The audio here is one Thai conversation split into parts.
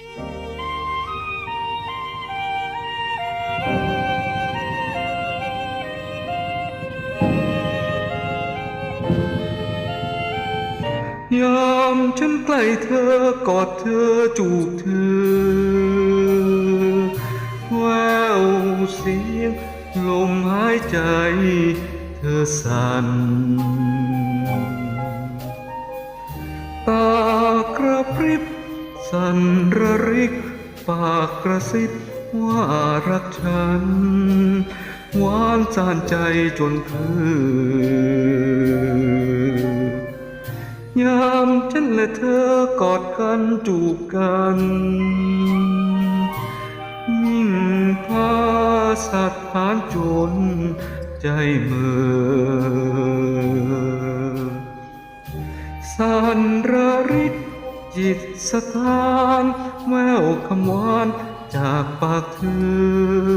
ยามฉันใกล้เธอกอดเธอจูบเธอแววเสียงลมหายใจ เธอสั่น สันระริก ปากกระซิบว่ารักฉัน หวานสานใจจนคือ ยามฉันและเธอกอดกันจูบกันยิ่งพาสัตว์ผ่านจนใจเมื่อสันระริก จิตสถานแววคำหวานจากปากเธอ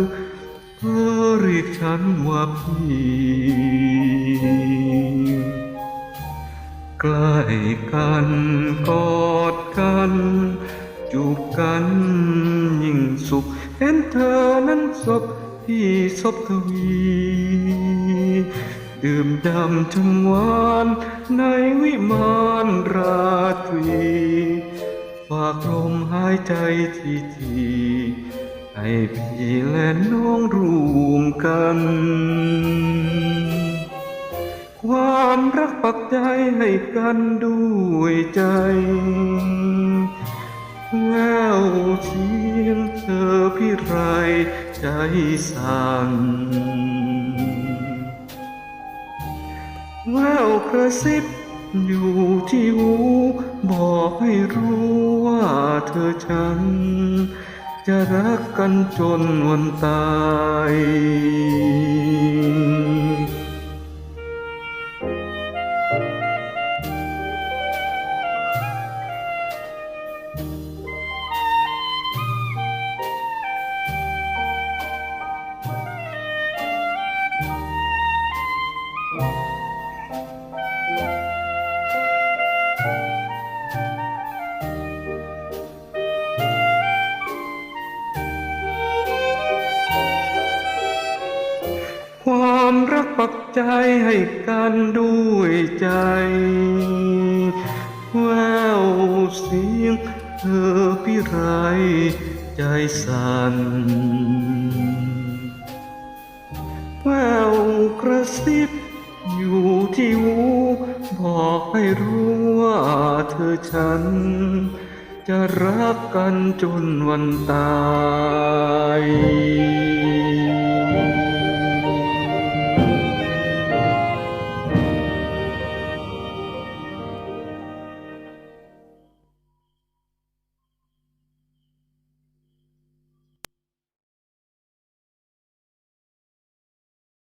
เพื่อเรียกฉันว่าพี่ใกล้กันกอดกันจูบกันยิ่งสุขเห็นเธอนั้นศพพี่ศพทวี ดื่มดำชมหวาน ในวิมานราตรีฝากลมหายใจทีทีให้พี่และน้องรวมกัน ความรักปักใจให้กันด้วยใจแววเสียงเธอพี่ไรใจสั่น แววกระซิบอยู่ที่หูบอกให้รู้ว่าเธอฉัน จะรักกันจนวันตาย ใจให้กันด้วยใจ แววเสียงเธอพี่ไรใจสั่นแววกระซิบอยู่ที่หูบอกให้รู้ว่าเธอฉัน จะรักกันจนวันตาย